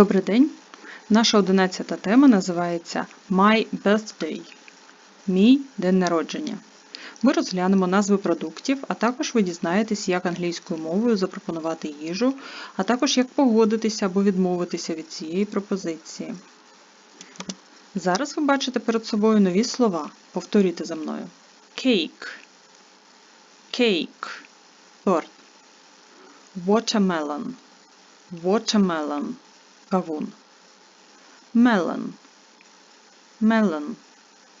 Добрий день! Наша одинадцята тема називається My Birthday Мій день народження. Ми розглянемо назви продуктів, а також ви дізнаєтесь, як англійською мовою запропонувати їжу, а також як погодитися або відмовитися від цієї пропозиції. Зараз ви бачите перед собою нові слова. Повторюйте за мною. Cake. Cake. Торт. Watermelon. Watermelon. Кавун. Melon. Melon.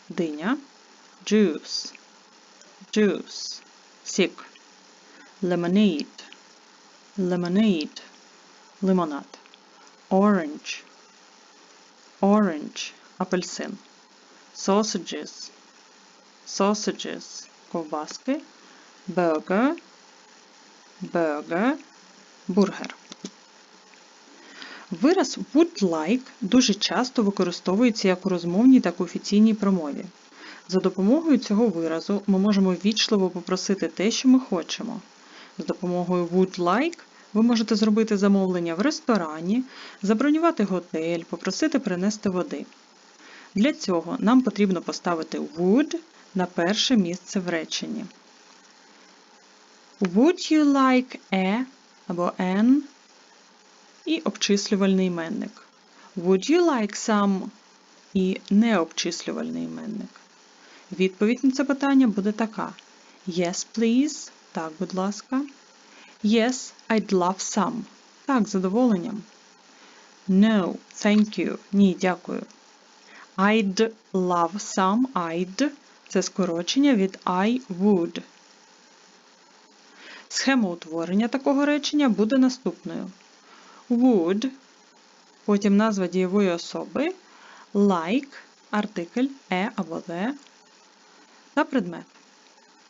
Диня. Juice. Juice. Сік. Lemonade. Lemonade. Лимонад. Orange. Orange. Апельсин. Sausages. Sausages. Ковбаски. Burger. Burger. Бургер. Вираз would like дуже часто використовується як у розмовній, так і офіційній промові. За допомогою цього виразу ми можемо ввічливо попросити те, що ми хочемо. З допомогою would like ви можете зробити замовлення в ресторані, забронювати готель, попросити принести води. Для цього нам потрібно поставити would на перше місце в реченні. Would you like a або an і обчислювальний іменник. Would you like some і необчислювальний іменник. Відповідь на це питання буде така: Yes, please. Так, будь ласка. Yes, I'd love some. Так, з задоволенням. No, thank you. Ні, дякую. I'd love some. I'd це скорочення від I would. Схема утворення такого речення буде наступною would, потім назва дієвої особи, like, артикль е або the та предмет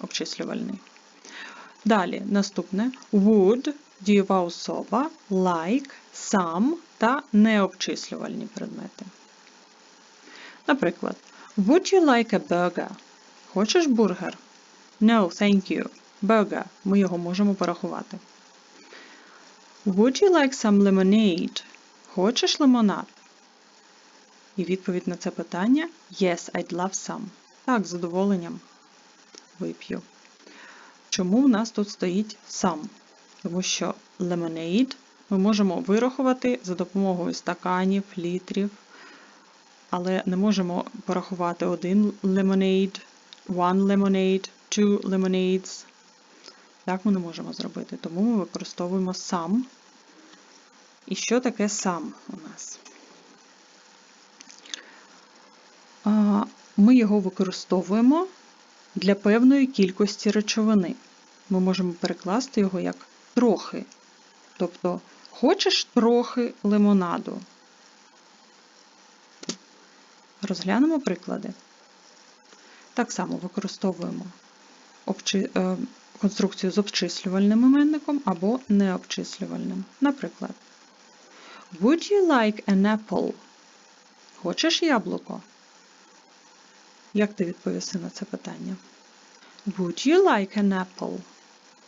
обчислювальний. Далі наступне would, дієва особа, like, some та необчислювальні предмети. Наприклад, Would you like a burger? Хочеш бургер? No, thank you. Burger. Ми його можемо порахувати. Would you like some lemonade? Хочеш лимонад? І відповідь на це питання Yes, I'd love some. Так, з задоволенням вип'ю. Чому в нас тут стоїть some? Тому що lemonade ми можемо вирахувати за допомогою стаканів, літрів, але не можемо порахувати один lemonade, one lemonade, two lemonades. Так ми не можемо зробити, тому ми використовуємо сам. І що таке сам у нас? Ми його використовуємо для певної кількості речовини. Ми можемо перекласти його як трохи. Тобто, хочеш трохи лимонаду? Розглянемо приклади. Так само використовуємо е, конструкцію з обчислювальним іменником або необчислювальним. Наприклад, Would you like an apple? Хочеш яблуко? Як ти відповіси на це питання? Would you like an apple?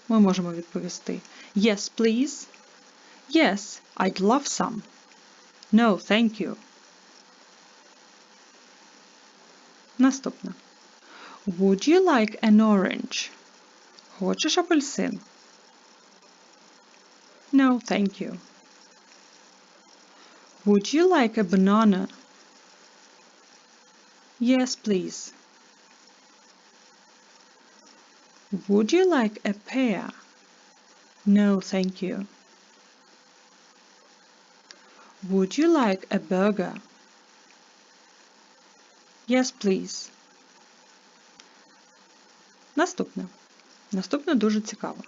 Ми можемо відповісти Yes, please. Yes, I'd love some. No, thank you. Наступне. Would you like an orange? Хочеш апельсин? No, thank you. Would you like a banana? Yes, please. Would you like a pear? No, thank you. Would you like a burger? Yes, please. Наступне. Наступне дуже цікаво.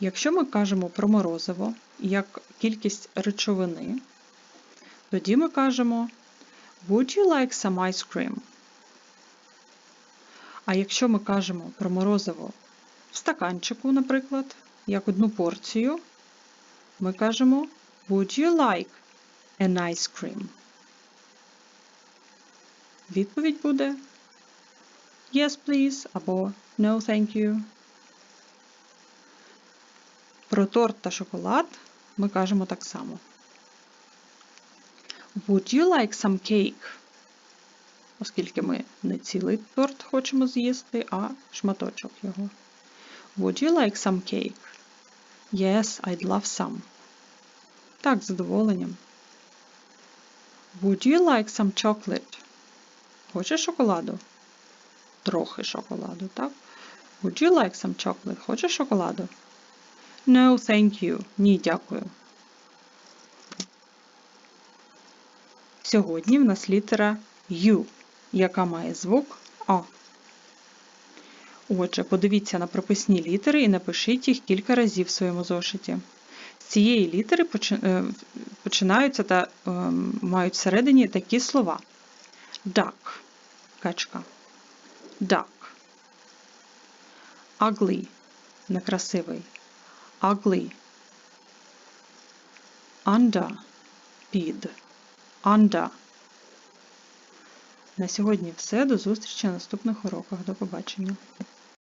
Якщо ми кажемо про морозиво як кількість речовини, тоді ми кажемо Would you like some ice cream? А якщо ми кажемо про морозиво в стаканчику, наприклад, як одну порцію, ми кажемо Would you like an ice cream? Відповідь буде Yes, please або No, thank you. Про торт та шоколад ми кажемо так само. Would you like some cake? Оскільки ми не цілий торт хочемо з'їсти, а шматочок його. Would you like some cake? Yes, I'd love some. Так, задоволенням. Would you like some chocolate? Хочеш шоколаду? Трохи шоколаду, так? Would you like some chocolate? Хочеш шоколаду? No, thank you. Ні, дякую. Сьогодні в нас літера U, яка має звук О. Отже, подивіться на прописні літери і напишіть їх кілька разів в своєму зошиті. З цієї літери е, починаються та е, мають всередині такі слова: duck – качка, duck, ugly – некрасивий, ugly, under – під, under. На сьогодні все. До зустрічі на наступних уроках. До побачення.